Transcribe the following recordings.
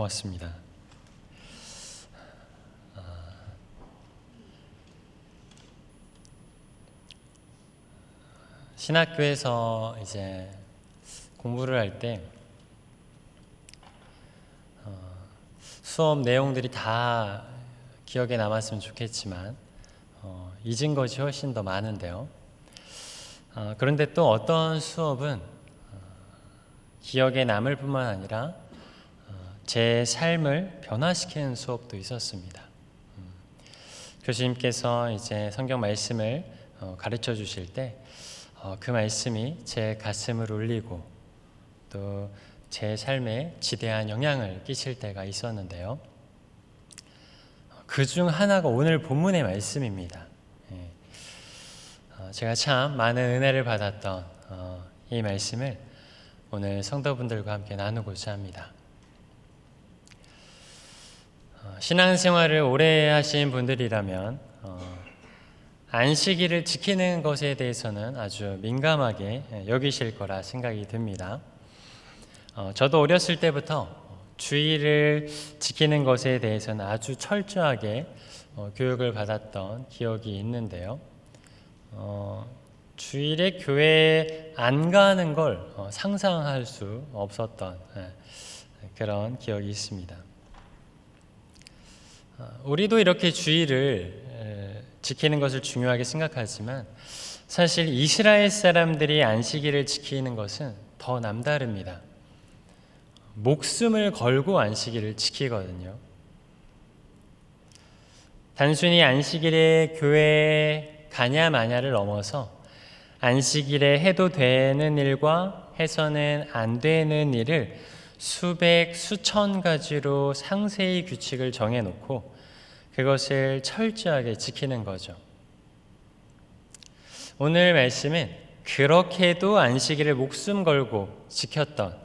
고맙습니다. 아, 신학교에서 이제 공부를 할때 어, 수업 내용들이 다 기억에 남았으면 좋겠지만 어, 잊은 것이 훨씬 더 많은데요. 어, 그런데 또 어떤 수업은 어, 기억에 남을 뿐만 아니라 어, 제 삶을 변화시키는 수업도 있었습니다. 음, 교수님께서 이제 성경 말씀을 어, 가르쳐 주실 때그 말씀이 제 가슴을 울리고 또 제 삶에 지대한 영향을 끼칠 때가 있었는데요. 그 중 하나가 오늘 본문의 말씀입니다. 예. 어, 제가 참 많은 은혜를 받았던 어, 이 말씀을 오늘 성도분들과 함께 나누고자 합니다. 어, 신앙생활을 오래 하신 분들이라면 어, 안식일을 지키는 것에 대해서는 아주 민감하게 예, 여기실 거라 생각이 듭니다. 어, 저도 어렸을 때부터 주의를 지키는 것에 대해서는 아주 철저하게 어, 교육을 받았던 기억이 있는데요. 어, 주일에 교회에 안 가는 걸 어, 상상할 수 없었던 예, 그런 기억이 있습니다. 어, 우리도 이렇게 주의를 에, 지키는 것을 중요하게 생각하지만 사실 이스라엘 사람들이 안식일을 지키는 것은 더 남다릅니다. 목숨을 걸고 안식일을 지키거든요. 단순히 안식일에 교회에 가냐 마냐를 넘어서 안식일에 해도 되는 일과 해서는 안 되는 일을 수백, 수천 가지로 상세히 규칙을 정해놓고 그것을 철저하게 지키는 거죠. 오늘 말씀은 그렇게도 안식일을 목숨 걸고 지켰던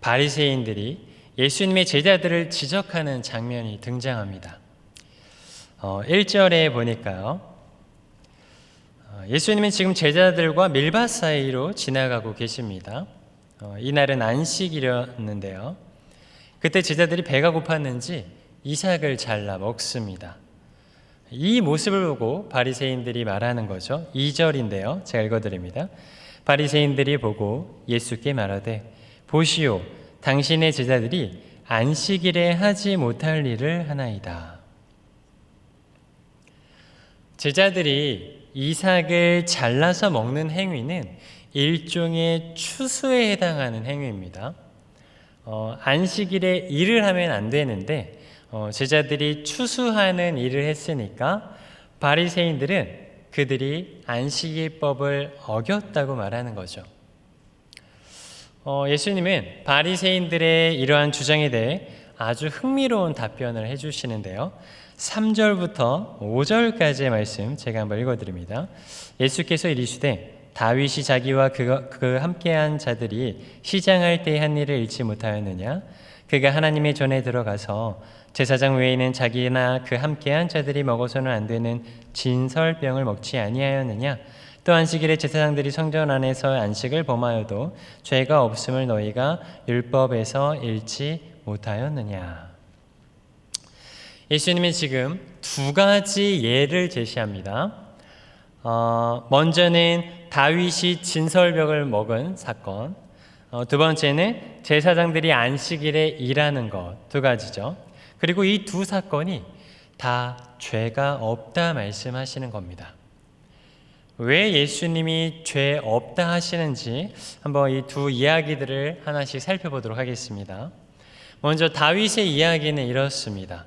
바리새인들이 예수님의 제자들을 지적하는 장면이 등장합니다. 어, 1절에 보니까요. 어, 예수님은 지금 제자들과 밀밭 사이로 지나가고 계십니다. 어, 이날은 안식일이었는데요. 그때 제자들이 배가 고팠는지 이삭을 잘라 먹습니다. 이 모습을 보고 바리새인들이 말하는 거죠. 2절인데요. 제가 읽어 드립니다. 바리새인들이 보고 예수께 말하되 보시오 당신의 제자들이 안식일에 하지 못할 일을 하나이다. 제자들이 이삭을 잘라서 먹는 행위는 일종의 추수에 해당하는 행위입니다. 어, 안식일에 일을 하면 안 되는데 어, 제자들이 추수하는 일을 했으니까 바리새인들은 그들이 안식일법을 어겼다고 말하는 거죠. 어, 예수님은 바리새인들의 이러한 주장에 대해 아주 흥미로운 답변을 해주시는데요. 3절부터 5절까지의 말씀 제가 한번 읽어드립니다. 예수께서 이르시되 다윗이 자기와 그, 그 함께한 자들이 시장할 때 한 일을 잃지 못하였느냐? 그가 하나님의 전에 들어가서 제사장 외에는 자기나 그 함께한 자들이 먹어서는 안 되는 진설병을 먹지 아니하였느냐? 또 안식일에 제사장들이 성전 안에서 안식을 범하여도 죄가 없음을 너희가 율법에서 잃지 못하였느냐. 예수님은 지금 두 가지 예를 제시합니다. 어, 먼저는 다윗이 진설벽을 먹은 사건, 어, 두 번째는 제사장들이 안식일에 일하는 것 두 가지죠. 그리고 이 두 사건이 다 죄가 없다 말씀하시는 겁니다. 왜 예수님이 죄 없다 하시는지 한번 이 두 이야기들을 하나씩 살펴보도록 하겠습니다. 먼저 다윗의 이야기는 이렇습니다.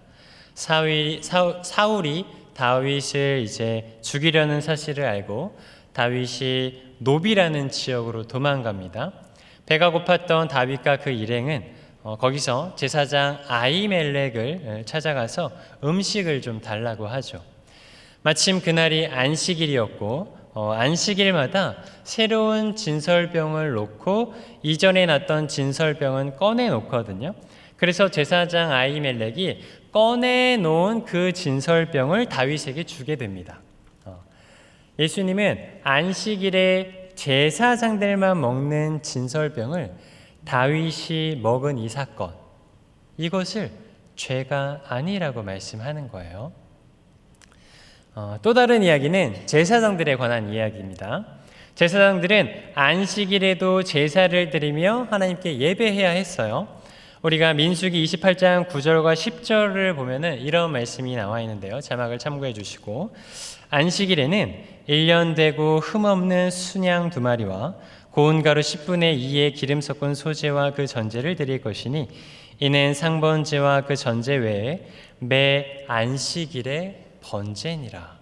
사위, 사, 사울이 다윗을 이제 죽이려는 사실을 알고 다윗이 노비라는 지역으로 도망갑니다. 배가 고팠던 다윗과 그 일행은 어, 거기서 제사장 아이멜렉을 찾아가서 음식을 좀 달라고 하죠. 마침 그날이 안식일이었고 어, 안식일마다 새로운 진설병을 놓고 이전에 났던 진설병은 꺼내 놓거든요. 그래서 제사장 아이멜렉이 꺼내 놓은 그 진설병을 다윗에게 주게 됩니다. 어, 예수님은 안식일에 제사장들만 먹는 진설병을 다윗이 먹은 이 사건, 이것을 죄가 아니라고 말씀하는 거예요. 어, 또 다른 이야기는 제사장들에 관한 이야기입니다. 제사장들은 안식일에도 제사를 드리며 하나님께 예배해야 했어요. 우리가 민수기 28장 9절과 10절을 보면은 이런 말씀이 나와 있는데요. 자막을 참고해 주시고 안식일에는 1년 되고 흠없는 순양 두 마리와 고운 가루 10분의 2의 기름 섞은 소재와 그 전제를 드릴 것이니 이는 상번제와 그 전제 외에 매 안식일에 번제니라.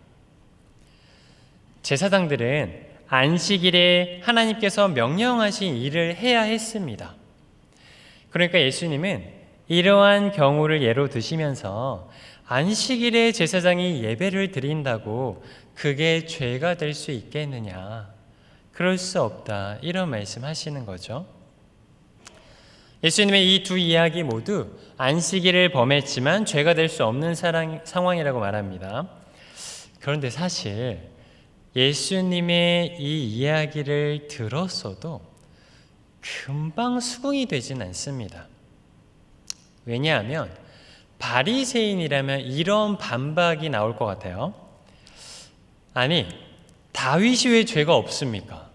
제사장들은 안식일에 하나님께서 명령하신 일을 해야 했습니다. 그러니까 예수님은 이러한 경우를 예로 드시면서 안식일에 제사장이 예배를 드린다고 그게 죄가 될 수 있겠느냐? 그럴 수 없다. 이런 말씀 하시는 거죠. 예수님의 이 두 이야기 모두 안식일을 범했지만 죄가 될 수 없는 사랑, 상황이라고 말합니다. 그런데 사실 예수님의 이 이야기를 들었어도 금방 수긍이 되진 않습니다. 왜냐하면 바리새인이라면 이런 반박이 나올 것 같아요. 아니, 다윗이 왜 죄가 없습니까?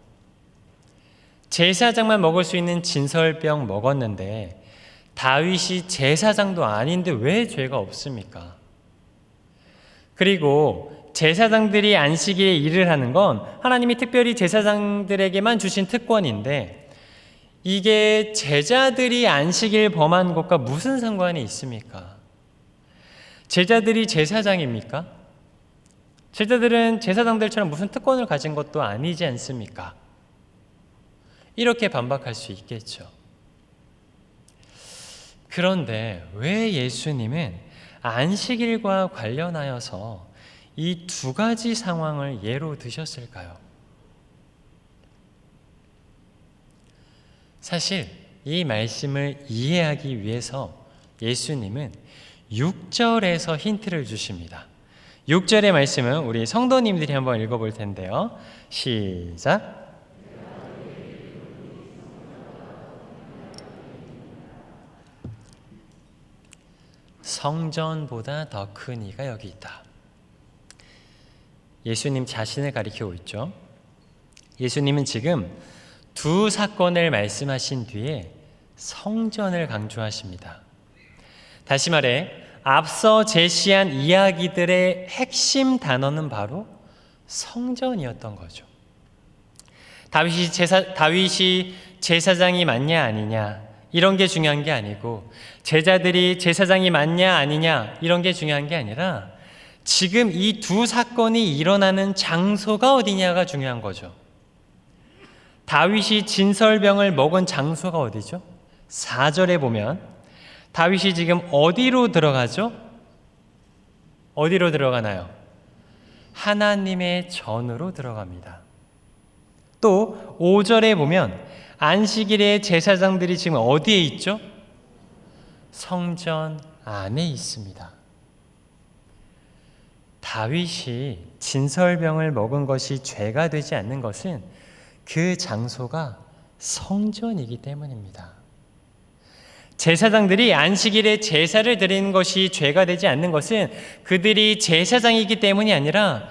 제사장만 먹을 수 있는 진설병 먹었는데 다윗이 제사장도 아닌데 왜 죄가 없습니까? 그리고 제사장들이 안식일에 일을 하는 건 하나님이 특별히 제사장들에게만 주신 특권인데 이게 제자들이 안식일 범한 것과 무슨 상관이 있습니까? 제자들이 제사장입니까? 제자들은 제사장들처럼 무슨 특권을 가진 것도 아니지 않습니까? 이렇게 반박할 수 있겠죠. 그런데 왜 예수님은 안식일과 관련하여서 이 두 가지 상황을 예로 드셨을까요? 사실 이 말씀을 이해하기 위해서 예수님은 6절에서 힌트를 주십니다. 6절의 말씀은 우리 성도님들이 한번 읽어볼 텐데요. 시작. 성전보다 더 큰 이가 여기 있다. 예수님 자신을 가리키고 있죠. 예수님은 지금 두 사건을 말씀하신 뒤에 성전을 강조하십니다. 다시 말해 앞서 제시한 이야기들의 핵심 단어는 바로 성전이었던 거죠. 다윗이 제사 다윗이 제사장이 맞냐 아니냐 이런 게 중요한 게 아니고 제자들이 제사장이 맞냐 아니냐 이런 게 중요한 게 아니라 지금 이 두 사건이 일어나는 장소가 어디냐가 중요한 거죠. 다윗이 진설병을 먹은 장소가 어디죠? 4절에 보면 다윗이 지금 어디로 들어가죠? 어디로 들어가나요? 하나님의 전으로 들어갑니다. 또 5절에 보면 안식일에 제사장들이 지금 어디에 있죠? 성전 안에 있습니다. 다윗이 진설병을 먹은 것이 죄가 되지 않는 것은 그 장소가 성전이기 때문입니다. 제사장들이 안식일에 제사를 드리는 것이 죄가 되지 않는 것은 그들이 제사장이기 때문이 아니라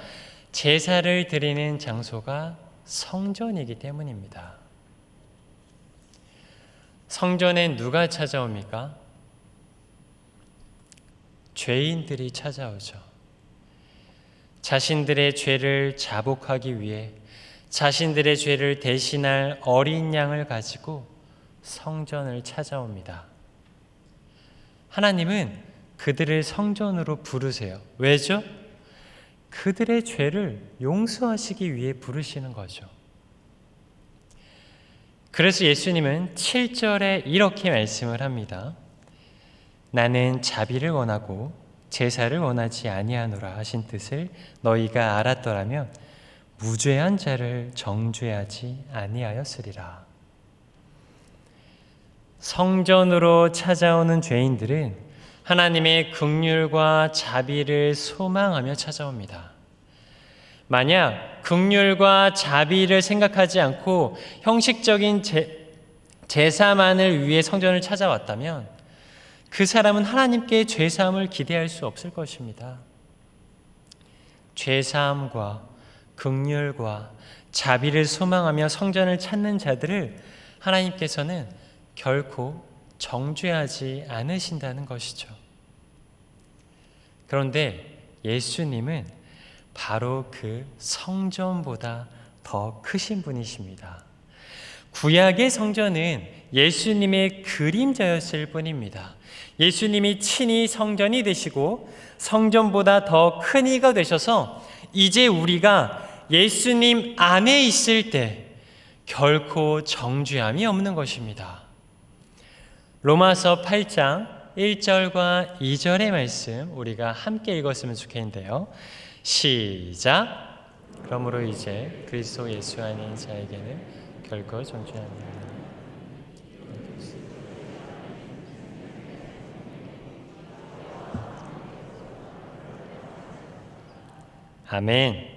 제사를 드리는 장소가 성전이기 때문입니다. 성전에 누가 찾아옵니까? 죄인들이 찾아오죠. 자신들의 죄를 자복하기 위해 자신들의 죄를 대신할 어린 양을 가지고 성전을 찾아옵니다. 하나님은 그들을 성전으로 부르세요. 왜죠? 그들의 죄를 용서하시기 위해 부르시는 거죠. 그래서 예수님은 7절에 이렇게 말씀을 합니다. 나는 자비를 원하고 제사를 원하지 아니하노라 하신 뜻을 너희가 알았더라면 무죄한 자를 정죄하지 아니하였으리라. 성전으로 찾아오는 죄인들은 하나님의 극률과 자비를 소망하며 찾아옵니다. 만약 극률과 자비를 생각하지 않고 형식적인 제, 제사만을 위해 성전을 찾아왔다면 그 사람은 하나님께 죄사함을 기대할 수 없을 것입니다. 죄사함과 극률과 자비를 소망하며 성전을 찾는 자들을 하나님께서는 결코 정죄하지 않으신다는 것이죠. 그런데 예수님은 바로 그 성전보다 더 크신 분이십니다. 구약의 성전은 예수님의 그림자였을 뿐입니다. 예수님이 친히 성전이 되시고 성전보다 더 큰 이가 되셔서 이제 우리가 예수님 안에 있을 때 결코 정죄함이 없는 것입니다. 로마서 8장 1절과 2절의 말씀 우리가 함께 읽었으면 좋겠는데요. 시작. 그러므로 이제 그리스도 예수 안인 자에게는 결코 정죄함이 없는 아멘.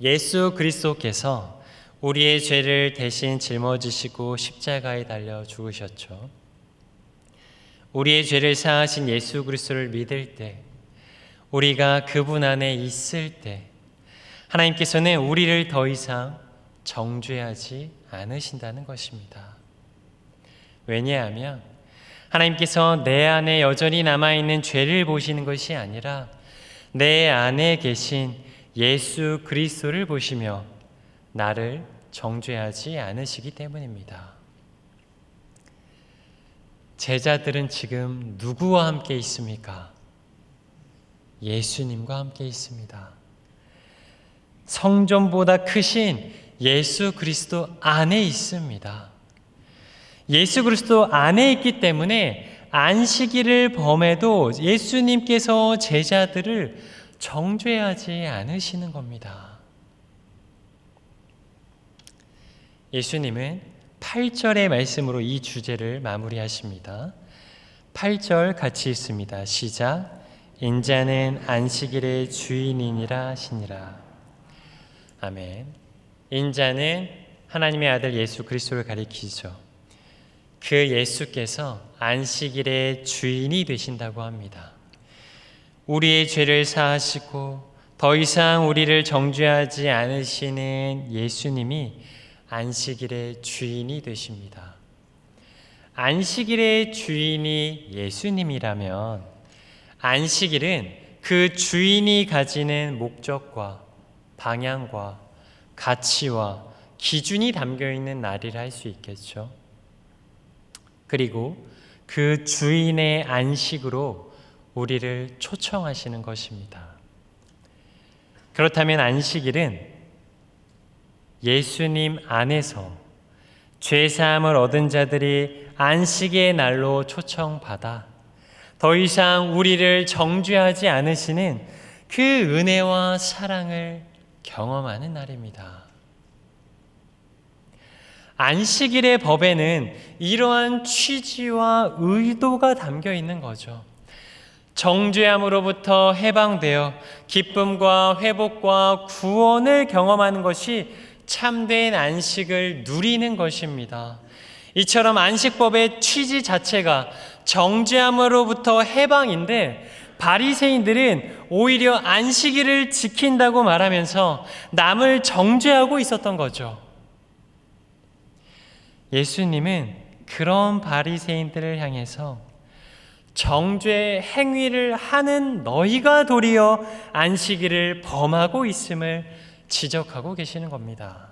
예수 그리스도께서 우리의 죄를 대신 짊어지시고 십자가에 달려 죽으셨죠. 우리의 죄를 사하신 예수 그리스도를 믿을 때, 우리가 그분 안에 있을 때, 하나님께서는 우리를 더 이상 정죄하지 않으신다는 것입니다. 왜냐하면 하나님께서 내 안에 여전히 남아있는 죄를 보시는 것이 아니라 내 안에 계신 예수 그리스도를 보시며 나를 정죄하지 않으시기 때문입니다. 제자들은 지금 누구와 함께 있습니까? 예수님과 함께 있습니다. 성전보다 크신 예수 그리스도 안에 있습니다. 예수 그리스도 안에 있기 때문에 안식일을 범해도 예수님께서 제자들을 정죄하지 않으시는 겁니다. 예수님은 8절의 말씀으로 이 주제를 마무리하십니다. 8절 같이 있습니다. 시작. 인자는 안식일의 주인이니라 하시니라. 아멘. 인자는 하나님의 아들 예수 그리스도를 가리키죠. 그 예수께서 안식일의 주인이 되신다고 합니다. 우리의 죄를 사하시고 더 이상 우리를 정죄하지 않으시는 예수님이 안식일의 주인이 되십니다. 안식일의 주인이 예수님이라면 안식일은 그 주인이 가지는 목적과 방향과 가치와 기준이 담겨 있는 날이라 할 수 있겠죠. 그리고 그 주인의 안식으로 우리를 초청하시는 것입니다. 그렇다면 안식일은 예수님 안에서 죄사함을 얻은 자들이 안식의 날로 초청받아 더 이상 우리를 정죄하지 않으시는 그 은혜와 사랑을 경험하는 날입니다. 안식일의 법에는 이러한 취지와 의도가 담겨 있는 거죠. 정죄함으로부터 해방되어 기쁨과 회복과 구원을 경험하는 것이 참된 안식을 누리는 것입니다. 이처럼 안식법의 취지 자체가 정죄함으로부터 해방인데 바리새인들은 오히려 안식일을 지킨다고 말하면서 남을 정죄하고 있었던 거죠. 예수님은 그런 바리새인들을 향해서 정죄 행위를 하는 너희가 도리어 안식일을 범하고 있음을 지적하고 계시는 겁니다.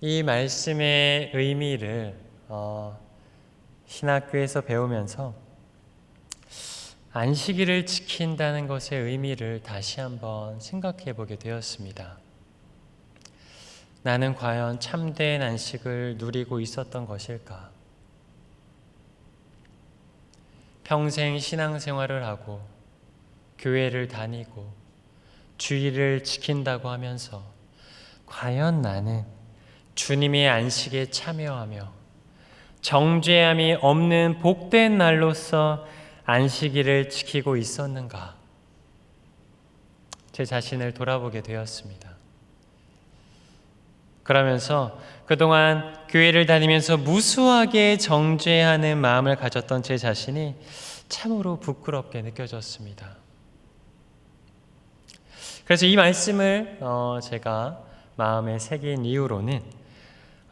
이 말씀의 의미를 어, 신학교에서 배우면서 안식일을 지킨다는 것의 의미를 다시 한번 생각해 보게 되었습니다. 나는 과연 참된 안식을 누리고 있었던 것일까? 평생 신앙생활을 하고 교회를 다니고 주의를 지킨다고 하면서 과연 나는 주님의 안식에 참여하며 정죄함이 없는 복된 날로서 안식일을 지키고 있었는가? 제 자신을 돌아보게 되었습니다. 그러면서 그동안 교회를 다니면서 무수하게 정죄하는 마음을 가졌던 제 자신이 참으로 부끄럽게 느껴졌습니다. 그래서 이 말씀을 어, 제가 마음에 새긴 이후로는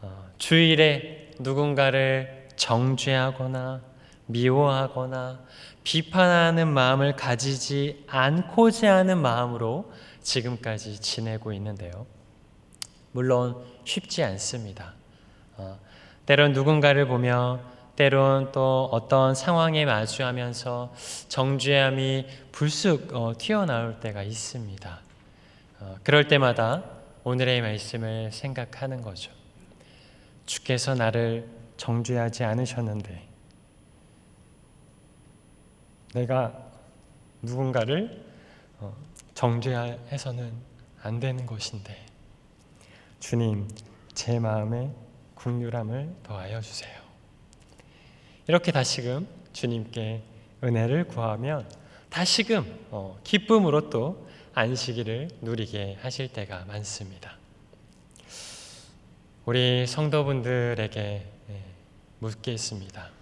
어, 주일에 누군가를 정죄하거나 미워하거나 비판하는 마음을 가지지 않고자 하는 마음으로 지금까지 지내고 있는데요. 물론 쉽지 않습니다. 어, 때론 누군가를 보며 때론 또 어떤 상황에 마주하면서 정죄함이 불쑥 어, 튀어나올 때가 있습니다. 어, 그럴 때마다 오늘의 말씀을 생각하는 거죠. 주께서 나를 정죄하지 않으셨는데 내가 누군가를 어, 정죄해서는 안 되는 것인데 주님 제 마음에 국률함을 더하여 주세요. 이렇게 다시금 주님께 은혜를 구하면 다시금 어, 기쁨으로 또 안식일을 누리게 하실 때가 많습니다. 우리 성도분들에게 예, 묻겠습니다.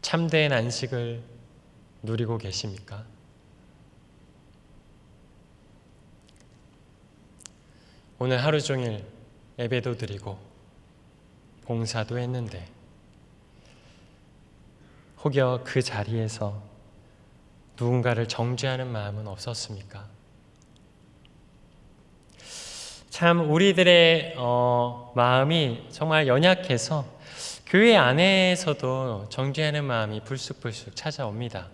어, 참된 안식을 누리고 계십니까? 오늘 하루 종일 예배도 드리고 봉사도 했는데 혹여 그 자리에서 누군가를 정죄하는 마음은 없었습니까? 참 우리들의 어, 마음이 정말 연약해서 교회 안에서도 정죄하는 마음이 불쑥불쑥 찾아옵니다.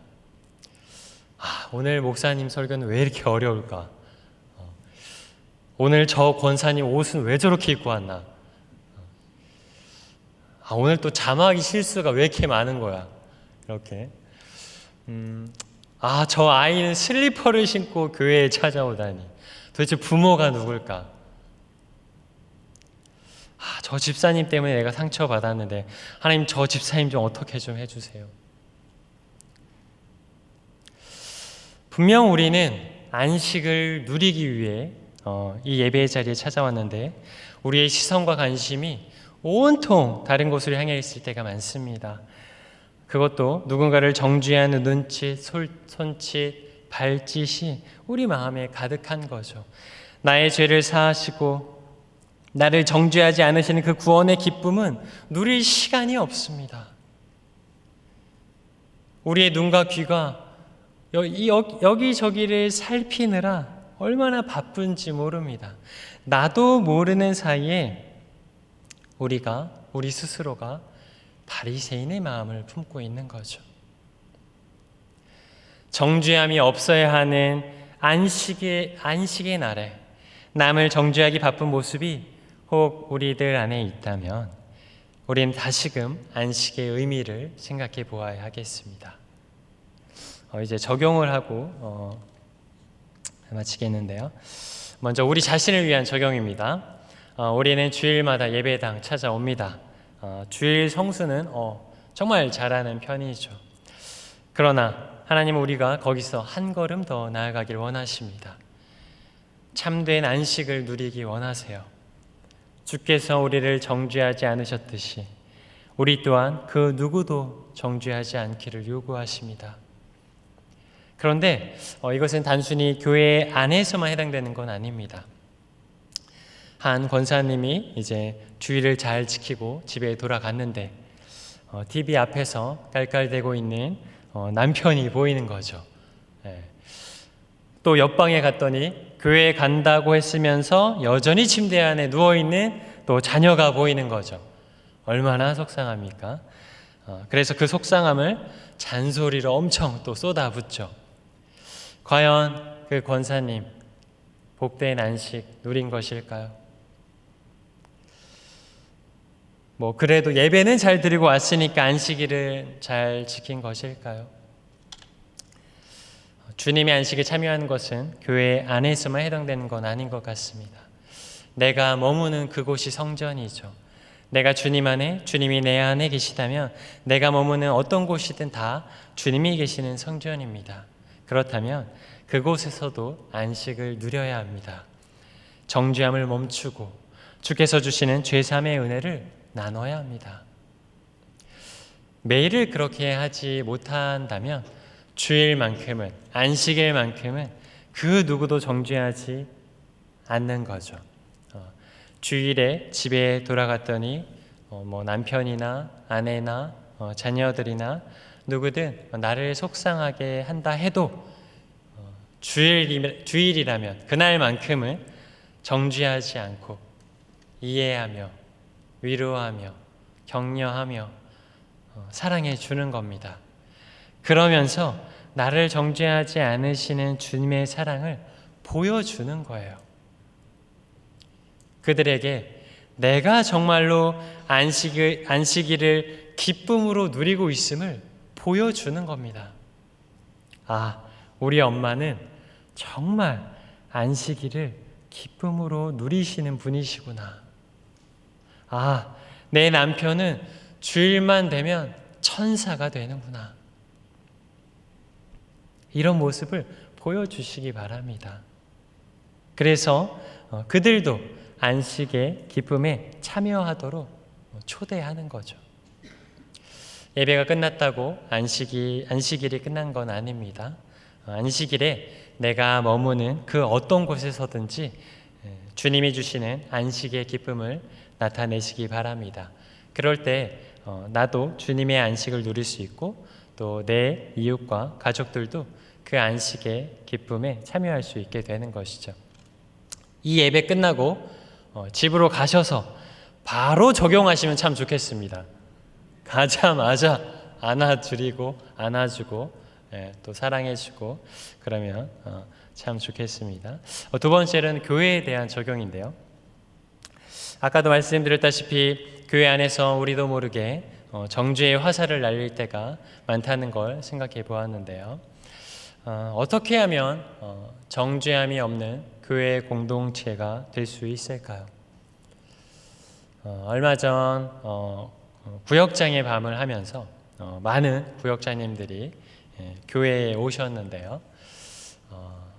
아, 오늘 목사님 설교는 왜 이렇게 어려울까? 어, 오늘 저 권사님 옷은 왜 저렇게 입고 왔나? 아, 오늘 또 자막이 실수가 왜 이렇게 많은 거야? 이렇게. 음, 아, 저 아이는 슬리퍼를 신고 교회에 찾아오다니. 도대체 부모가 누굴까? 아, 저 집사님 때문에 내가 상처받았는데, 하나님 저 집사님 좀 어떻게 좀 해주세요. 분명 우리는 안식을 누리기 위해 어, 이 예배의 자리에 찾아왔는데, 우리의 시선과 관심이 온통 다른 곳으로 향해 있을 때가 많습니다. 그것도 누군가를 정죄하는 눈짓, 손짓, 발짓이 우리 마음에 가득한 거죠. 나의 죄를 사하시고 나를 정죄하지 않으시는 그 구원의 기쁨은 누릴 시간이 없습니다. 우리의 눈과 귀가 여기저기를 살피느라 얼마나 바쁜지 모릅니다. 나도 모르는 사이에 우리가 우리 스스로가 바리새인의 마음을 품고 있는 거죠. 정죄함이 없어야 하는 안식의 안식의 날에 남을 정죄하기 바쁜 모습이 혹 우리들 안에 있다면 우리는 다시금 안식의 의미를 생각해 보아야 하겠습니다. 어, 이제 적용을 하고 어, 마치겠는데요. 먼저 우리 자신을 위한 적용입니다. 어, 우리는 주일마다 예배당 찾아옵니다. 어, 주일 성수는 어, 정말 잘하는 편이죠. 그러나 하나님은 우리가 거기서 한 걸음 더 나아가길 원하십니다. 참된 안식을 누리기 원하세요. 주께서 우리를 정죄하지 않으셨듯이 우리 또한 그 누구도 정죄하지 않기를 요구하십니다. 그런데 어, 이것은 단순히 교회 안에서만 해당되는 건 아닙니다. 한 권사님이 이제 주의를 잘 지키고 집에 돌아갔는데 어, TV 앞에서 깔깔대고 있는 어, 남편이 보이는 거죠. 예. 또 옆방에 갔더니 교회에 간다고 했으면서 여전히 침대 안에 누워 있는 또 자녀가 보이는 거죠. 얼마나 속상합니까? 어, 그래서 그 속상함을 잔소리로 엄청 또 쏟아붓죠. 과연 그 권사님 복된 안식 누린 것일까요? 뭐 그래도 예배는 잘 드리고 왔으니까 안식일을 잘 지킨 것일까요? 주님의 안식에 참여하는 것은 교회 안에서만 해당되는 건 아닌 것 같습니다. 내가 머무는 그곳이 성전이죠. 내가 주님 안에, 주님이 내 안에 계시다면 내가 머무는 어떤 곳이든 다 주님이 계시는 성전입니다. 그렇다면 그곳에서도 안식을 누려야 합니다. 정죄함을 멈추고 주께서 주시는 죄삼의 은혜를 나눠야 합니다. 매일을 그렇게 하지 못한다면 주일만큼은 안식일만큼은 그 누구도 정죄하지 않는 거죠. 어, 주일에 집에 돌아갔더니 어, 뭐 남편이나 아내나 어, 자녀들이나 누구든 나를 속상하게 한다 해도 어, 주일 주일이라면 그날만큼은 정죄하지 않고 이해하며 위로하며 격려하며 어, 사랑해 주는 겁니다. 그러면서 나를 정죄하지 않으시는 주님의 사랑을 보여주는 거예요. 그들에게 내가 정말로 안식을, 안식일을 기쁨으로 누리고 있음을 보여주는 겁니다. 아, 우리 엄마는 정말 안식일을 기쁨으로 누리시는 분이시구나. 아, 내 남편은 주일만 되면 천사가 되는구나. 이런 모습을 보여주시기 바랍니다. 그래서 어, 그들도 안식의 기쁨에 참여하도록 초대하는 거죠. 예배가 끝났다고 안식이 안식일이 끝난 건 아닙니다. 어, 안식일에 내가 머무는 그 어떤 곳에서든지 주님이 주시는 안식의 기쁨을 나타내시기 바랍니다. 그럴 때 어, 나도 주님의 안식을 누릴 수 있고 또 내 이웃과 가족들도 그 안식의 기쁨에 참여할 수 있게 되는 것이죠. 이 예배 끝나고 어, 집으로 가셔서 바로 적용하시면 참 좋겠습니다. 가자마자 안아드리고 안아주고 예, 또 사랑해주고 그러면 어, 참 좋겠습니다. 어, 두 번째는 교회에 대한 적용인데요. 아까도 말씀드렸다시피 교회 안에서 우리도 모르게 어, 정죄의 화살을 날릴 때가 많다는 걸 생각해 보았는데요. 어, 어떻게 하면 어, 정죄함이 없는 교회 공동체가 될 수 있을까요? 어, 얼마 전 어, 구역장의 밤을 하면서 어, 많은 구역장님들이 예, 교회에 오셨는데요. 어,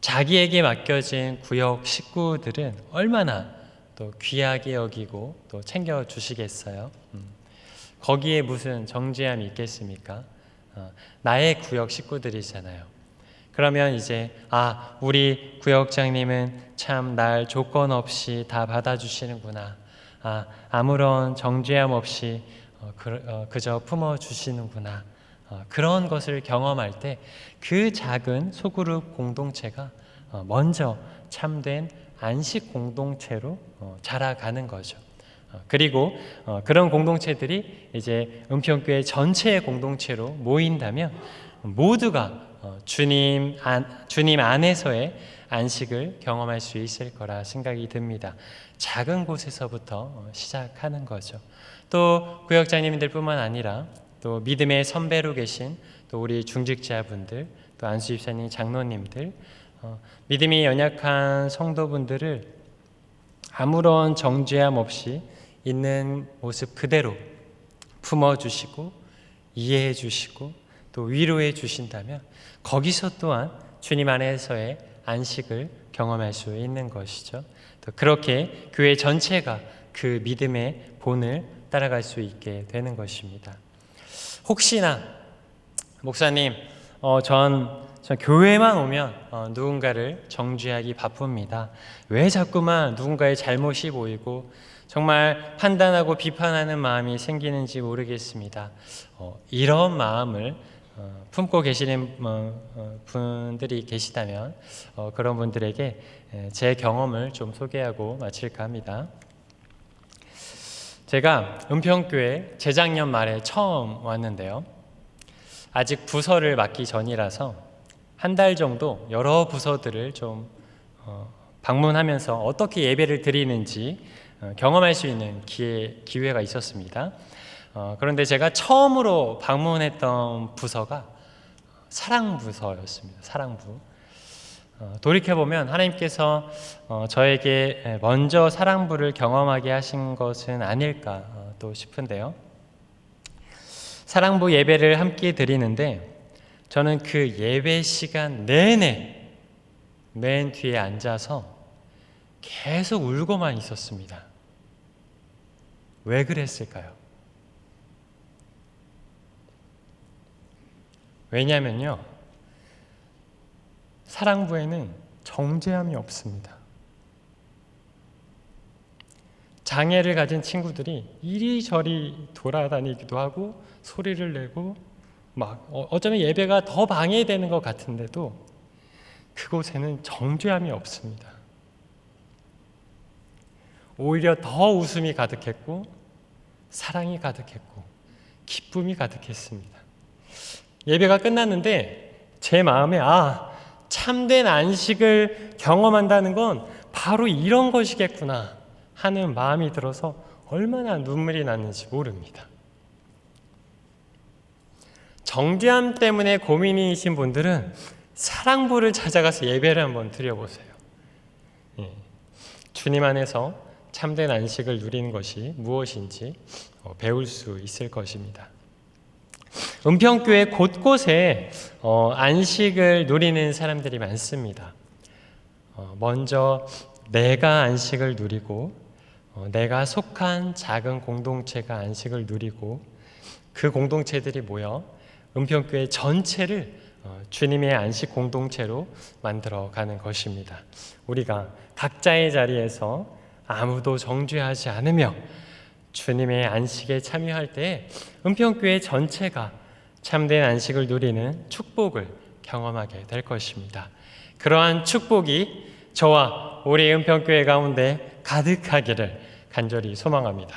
자기에게 맡겨진 구역 식구들은 얼마나 또 귀하게 여기고 또 챙겨 주시겠어요. 음. 거기에 무슨 정죄함이 있겠습니까? 어, 나의 구역 식구들이잖아요. 그러면 이제 아 우리 구역장님은 참 날 조건 없이 다 받아주시는구나. 아 아무런 정죄함 없이 어, 그, 어, 그저 품어 주시는구나. 어, 그런 것을 경험할 때 그 작은 소그룹 공동체가 어, 먼저 참된 안식 공동체로 어, 자라가는 거죠. 어, 그리고 어, 그런 공동체들이 이제 은평교회 전체의 공동체로 모인다면 모두가 어, 주님 안, 주님 안에서의 안식을 경험할 수 있을 거라 생각이 듭니다. 작은 곳에서부터 어, 시작하는 거죠. 또 구역장님들뿐만 아니라 또 믿음의 선배로 계신 또 우리 중직자분들 또 안수 집사님 장로님들 어, 믿음이 연약한 성도분들을 아무런 정죄함 없이 있는 모습 그대로 품어주시고 이해해 주시고 또 위로해 주신다면 거기서 또한 주님 안에서의 안식을 경험할 수 있는 것이죠. 또 그렇게 교회 전체가 그 믿음의 본을 따라갈 수 있게 되는 것입니다. 혹시나 목사님, 어, 전, 전 교회만 오면 어, 누군가를 정죄하기 바쁩니다. 왜 자꾸만 누군가의 잘못이 보이고 정말 판단하고 비판하는 마음이 생기는지 모르겠습니다. 어, 이런 마음을 어, 품고 계시는 어, 어, 분들이 계시다면 어, 그런 분들에게 에, 제 경험을 좀 소개하고 마칠까 합니다. 제가 은평교회 재작년 말에 처음 왔는데요. 아직 부서를 맡기 전이라서 한 달 정도 여러 부서들을 좀 어, 방문하면서 어떻게 예배를 드리는지 어, 경험할 수 있는 기회, 기회가 있었습니다. 어, 그런데 제가 처음으로 방문했던 부서가 사랑부서였습니다. 사랑부. 어, 돌이켜보면 하나님께서 어, 저에게 먼저 사랑부를 경험하게 하신 것은 아닐까 어, 또 싶은데요. 사랑부 예배를 함께 드리는데 저는 그 예배 시간 내내 맨 뒤에 앉아서 계속 울고만 있었습니다. 왜 그랬을까요? 왜냐면요. 사랑부에는 정죄함이 없습니다. 장애를 가진 친구들이 이리저리 돌아다니기도 하고 소리를 내고 막 어- 어쩌면 예배가 더 방해되는 것 같은데도 그곳에는 정죄함이 없습니다. 오히려 더 웃음이 가득했고 사랑이 가득했고 기쁨이 가득했습니다. 예배가 끝났는데 제 마음에 아 참된 안식을 경험한다는 건 바로 이런 것이겠구나 하는 마음이 들어서 얼마나 눈물이 났는지 모릅니다. 정죄함 때문에 고민이신 분들은 사랑부를 찾아가서 예배를 한번 드려보세요. 예. 주님 안에서 참된 안식을 누리는 것이 무엇인지 어, 배울 수 있을 것입니다. 은평교회 곳곳에 어, 안식을 누리는 사람들이 많습니다. 어, 먼저 내가 안식을 누리고 어, 내가 속한 작은 공동체가 안식을 누리고 그 공동체들이 모여 은평교회 전체를 어, 주님의 안식 공동체로 만들어 가는 것입니다. 우리가 각자의 자리에서 아무도 정죄하지 않으며 주님의 안식에 참여할 때 은평교회 전체가 참된 안식을 누리는 축복을 경험하게 될 것입니다. 그러한 축복이 저와 우리 은평교회 가운데 가득하기를 간절히 소망합니다.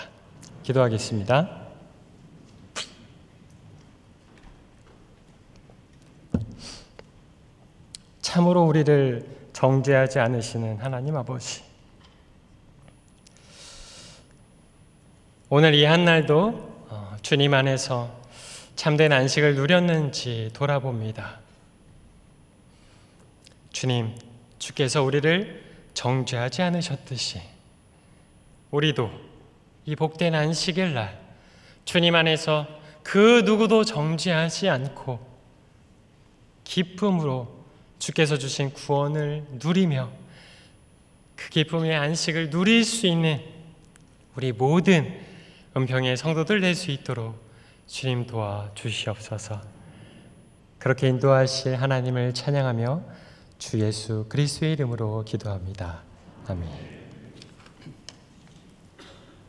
기도하겠습니다. 참으로 우리를 정죄하지 않으시는 하나님 아버지. 오늘 이 한날도 어, 주님 안에서 참된 안식을 누렸는지 돌아봅니다. 주님, 주께서 우리를 정죄하지 않으셨듯이 우리도 이 복된 안식일 날 주님 안에서 그 누구도 정죄하지 않고 기쁨으로 주께서 주신 구원을 누리며 그 기쁨의 안식을 누릴 수 있는 우리 모든 은평의 성도들 될 수 있도록 주님 도와 주시옵소서. 그렇게 인도하실 하나님을 찬양하며 주 예수 그리스도의 이름으로 기도합니다. 아멘.